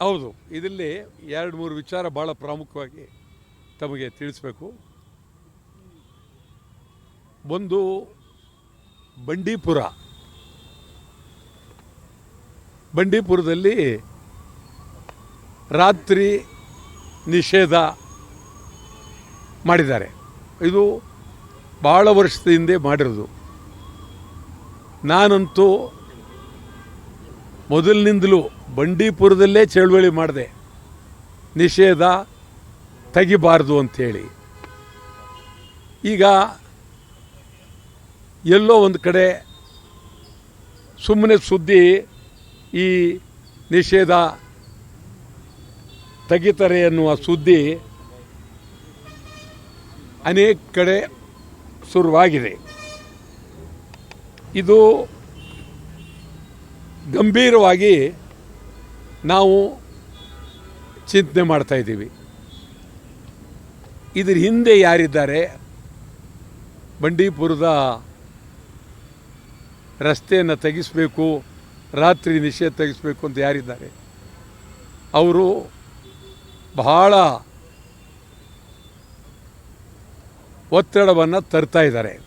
ಹೌದು, ಇದರಲ್ಲಿ ಎರಡು ಮೂರು ವಿಚಾರ ಭಾಳ ಪ್ರಾಮುಖ್ಯವಾಗಿ ತಮಗೆ ತಿಳಿಸ್ಬೇಕು. ಒಂದು, ಬಂಡೀಪುರ. ಬಂಡೀಪುರದಲ್ಲಿ ರಾತ್ರಿ ನಿಷೇಧ ಮಾಡಿದ್ದಾರೆ. ಇದು ಭಾಳ ವರ್ಷದ ಹಿಂದೆ ಮಾಡಿರೋದು. ನಾನಂತೂ ಮೊದಲಿನಿಂದಲೂ ಬಂಡೀಪುರದಲ್ಲೇ ಚಳುವಳಿ ಮಾಡಿದೆ ನಿಷೇಧ ತೆಗಿಬಾರ್ದು ಅಂಥೇಳಿ. ಈಗ ಎಲ್ಲೋ ಒಂದು ಕಡೆ ಸುಮ್ಮನೆ ಸುದ್ದಿ ಈ ನಿಷೇಧ ತೆಗಿತಾರೆ ಅನ್ನುವ ಸುದ್ದಿ ಅನೇಕ ಕಡೆ ಶುರುವಾಗಿದೆ. ಇದು ಗಂಭೀರವಾಗಿ ನಾವು ಚಿಂತನೆ ಮಾಡ್ತಾ ಇದ್ದೀವಿ. ಇದ್ರ ಹಿಂದೆ ಯಾರಿದ್ದಾರೆ? ಬಂಡೀಪುರದ ರಸ್ತೆಯನ್ನು ತೆಗೆಸಬೇಕು, ರಾತ್ರಿ ನಿಷೇಧ ತೆಗೆಸಬೇಕು ಅಂತ ಯಾರಿದ್ದಾರೆ? ಅವರು ಬಹಳ ಒತ್ತಡವನ್ನು ತರ್ತಾ ಇದ್ದಾರೆ.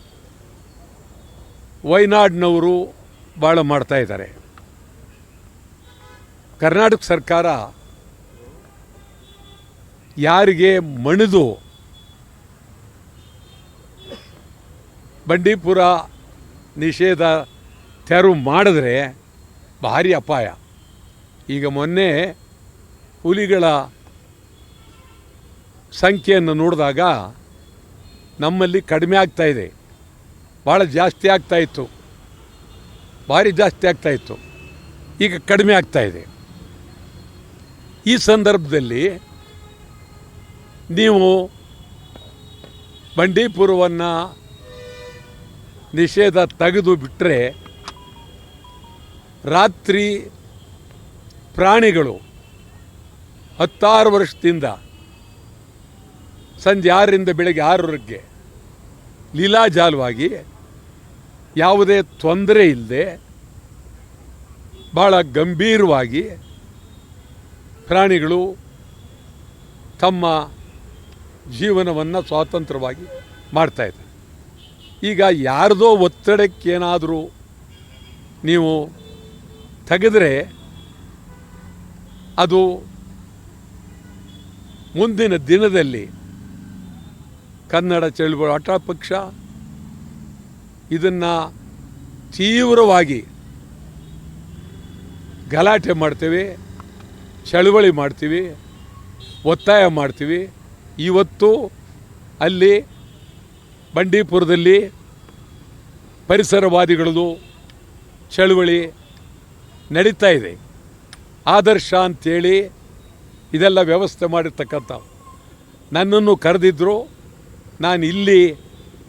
ವೈನಾಡ್ನವರು ಭಾಳ ಮಾಡ್ತಾ ಇದ್ದಾರೆ. ಕರ್ನಾಟಕ ಸರ್ಕಾರ ಯಾರಿಗೆ ಮಣಿದು ಬಂಡೀಪುರ ನಿಷೇಧ ತೆರವು ಮಾಡಿದ್ರೆ ಭಾರಿ ಅಪಾಯ. ಈಗ ಮೊನ್ನೆ ಹುಲಿಗಳ ಸಂಖ್ಯೆಯನ್ನು ನೋಡಿದಾಗ ನಮ್ಮಲ್ಲಿ ಕಡಿಮೆ ಆಗ್ತಾ ಇದೆ. ಭಾಳ ಜಾಸ್ತಿ ಆಗ್ತಾಯಿತ್ತು ಭಾರಿ ಜಾಸ್ತಿ ಆಗ್ತಾಯಿತ್ತು ಈಗ ಕಡಿಮೆ ಆಗ್ತಾ ಇದೆ. ಈ ಸಂದರ್ಭದಲ್ಲಿ ನೀವು ಬಂಡೀಪುರವನ್ನು ನಿಷೇಧ ತೆಗೆದು ಬಿಟ್ಟರೆ ರಾತ್ರಿ ಪ್ರಾಣಿಗಳು ಹತ್ತಾರು ವರ್ಷದಿಂದ ಸಂಜೆ ಆರರಿಂದ ಬೆಳಗ್ಗೆ ಆರರವರೆಗೆ ಲೀಲಾಜಾಲವಾಗಿ ಯಾವುದೇ ತೊಂದರೆ ಇಲ್ಲದೆ ಭಾಳ ಗಂಭೀರವಾಗಿ ಪ್ರಾಣಿಗಳು ತಮ್ಮ ಜೀವನವನ್ನು ಸ್ವಾತಂತ್ರ್ಯವಾಗಿ ಮಾಡ್ತಾಯಿದೆ ಈಗ ಯಾರದೋ ಒತ್ತಡಕ್ಕೇನಾದರೂ ನೀವು ತೆಗೆದರೆ ಅದು ಮುಂದಿನ ದಿನದಲ್ಲಿ ಕನ್ನಡ ಚಳುವಳಿ ಅಟ ಪಕ್ಷ ಇದನ್ನು ತೀವ್ರವಾಗಿ ಗಲಾಟೆ ಮಾಡ್ತೇವೆ. ಚಳುವಳಿ ಮಾಡ್ತೀವಿ, ಒತ್ತಾಯ ಮಾಡ್ತೀವಿ. ಇವತ್ತು ಅಲ್ಲಿ ಬಂಡೀಪುರದಲ್ಲಿ ಪರಿಸರವಾದಿಗಳದು ಚಳುವಳಿ ನಡೀತಾ ಇದೆ. ಆದರ್ಶ ಅಂಥೇಳಿ ಇದೆಲ್ಲ ವ್ಯವಸ್ಥೆ ಮಾಡಿರ್ತಕ್ಕಂಥ ನನ್ನನ್ನು ಕರೆದಿದ್ದರು ನಾನು ಇಲ್ಲಿ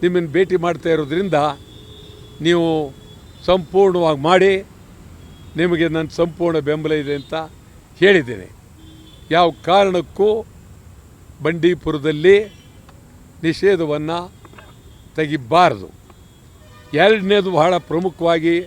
ನಿಮ್ಮನ್ನು ಭೇಟಿ ಮಾಡ್ತಾ ಇರೋದ್ರಿಂದ ನೀವು ಸಂಪೂರ್ಣವಾಗಿ ಮಾಡಿ, ನಿಮಗೆ ನನ್ನ ಸಂಪೂರ್ಣ ಬೆಂಬಲ ಇದೆ ಅಂತ ಹೇಳಿದ್ದೇನೆ. ಯಾವ ಕಾರಣಕ್ಕೂ ಬಂಡೀಪುರದಲ್ಲಿ ನಿಷೇಧವನ್ನು ತೆಗಿಬಾರದು. ಎರಡನೇದು ಬಹಳ ಪ್ರಮುಖವಾಗಿ